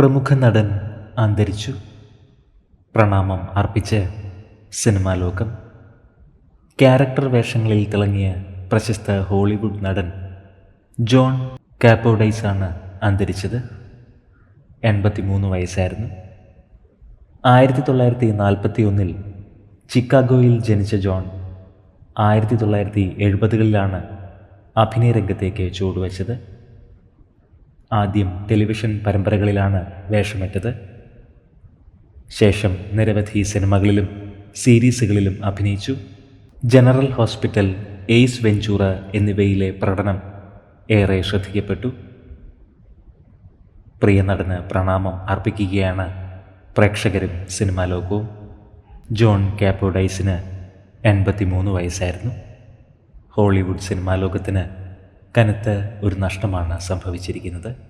പ്രമുഖ നടൻ അന്തരിച്ചു. പ്രണാമം അർപ്പിച്ച് സിനിമാ ലോകം. ക്യാരക്ടർ വേഷങ്ങളിൽ തിളങ്ങിയ പ്രശസ്ത ഹോളിവുഡ് നടൻ ജോൺ കാപ്പോഡൈസ് ആണ് അന്തരിച്ചത്. എൺപത്തിമൂന്ന് വയസ്സായിരുന്നു. ആയിരത്തി തൊള്ളായിരത്തി നാൽപ്പത്തി ഒന്നിൽ ചിക്കാഗോയിൽ ജനിച്ച ജോൺ ആയിരത്തി തൊള്ളായിരത്തി എഴുപതുകളിലാണ് അഭിനയ രംഗത്തേക്ക് ചുവടുവെച്ചത്. ആദ്യം ടെലിവിഷൻ പരമ്പരകളിലാണ് വേഷമേറ്റത് ശേഷം നിരവധി സിനിമകളിലും സീരീസുകളിലും അഭിനയിച്ചു. ജനറൽ ഹോസ്പിറ്റൽ എയ്സ് വെഞ്ചൂറ എന്നിവയിലെ പ്രകടനം ഏറെ ശ്രദ്ധിക്കപ്പെട്ടു. പ്രിയ നടന് പ്രണാമം അർപ്പിക്കുകയാണ് പ്രേക്ഷകരും സിനിമാ ലോകവും. ജോൺ കാപ്പോഡൈസിന് എൺപത്തിമൂന്ന് വയസ്സായിരുന്നു. ഹോളിവുഡ് സിനിമാ ലോകത്തിന് കനത്ത ഒരു നഷ്ടമാണ് സംഭവിച്ചിരിക്കുന്നത്.